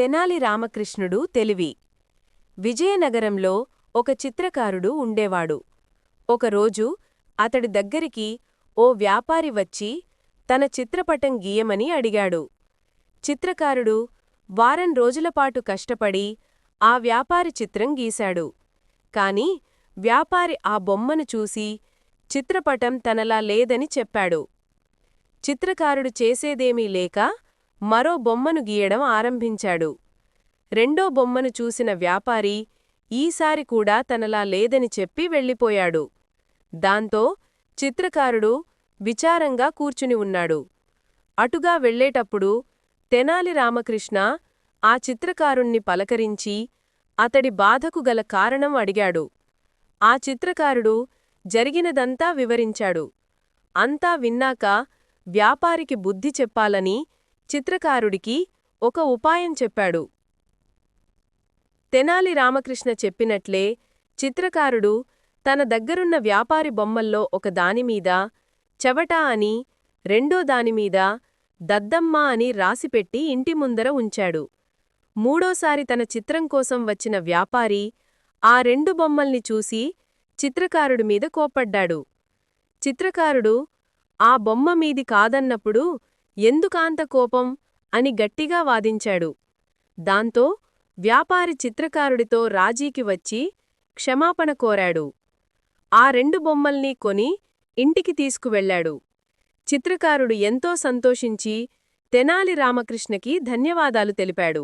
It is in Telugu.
తెనాలి రామకృష్ణుడు తెలివి. విజయనగరంలో ఒక చిత్రకారుడు ఉండేవాడు. ఒకరోజు అతడి దగ్గరికి ఓ వ్యాపారి వచ్చి తన చిత్రపటం గీయమని అడిగాడు. చిత్రకారుడు వారం రోజులపాటు కష్టపడి ఆ వ్యాపారి చిత్రం గీశాడు. కాని వ్యాపారి ఆ బొమ్మను చూసి చిత్రపటం తనలా లేదని చెప్పాడు. చిత్రకారుడు చేసేదేమీ లేక మరో బొమ్మను గీయడం ఆరంభించాడు. రెండో బొమ్మను చూసిన వ్యాపారి ఈసారి కూడా తనలా లేదని చెప్పి వెళ్ళిపోయాడు. దాంతో చిత్రకారుడు విచారంగా కూర్చుని ఉన్నాడు. అటుగా వెళ్ళేటప్పుడు తెనాలి రామకృష్ణ ఆ చిత్రకారుణ్ణి పలకరించి అతడి బాధకు గల కారణం అడిగాడు. ఆ చిత్రకారుడు జరిగినదంతా వివరించాడు. అంతా విన్నాక వ్యాపారికి బుద్ధి చెప్పాలని చిత్రకారుడికి ఒక ఉపాయం చెప్పాడు. తెనాలి రామకృష్ణ చెప్పినట్లే చిత్రకారుడు తన దగ్గరున్న వ్యాపారి బొమ్మల్లో ఒక దానిమీద చెవటా అని రెండో దానిమీద దద్దమ్మ అని రాసిపెట్టి ఇంటి ముందర ఉంచాడు. మూడోసారి తన చిత్రం కోసం వచ్చిన వ్యాపారి ఆ రెండు బొమ్మల్ని చూసి చిత్రకారుడి మీద కోప్పడ్డాడు. చిత్రకారుడు ఆ బొమ్మ మీది కాదన్నప్పుడు ఎందుకాంత కోపం అని గట్టిగా వాదించాడు. దాంతో వ్యాపారి చిత్రకారుడితో రాజీకి వచ్చి క్షమాపణ కోరాడు. ఆ రెండు బొమ్మల్ని కొని ఇంటికి తీసుకువెళ్ళాడు చిత్రకారుడు ఎంతో సంతోషించి తెనాలి రామకృష్ణకి ధన్యవాదాలు తెలిపాడు.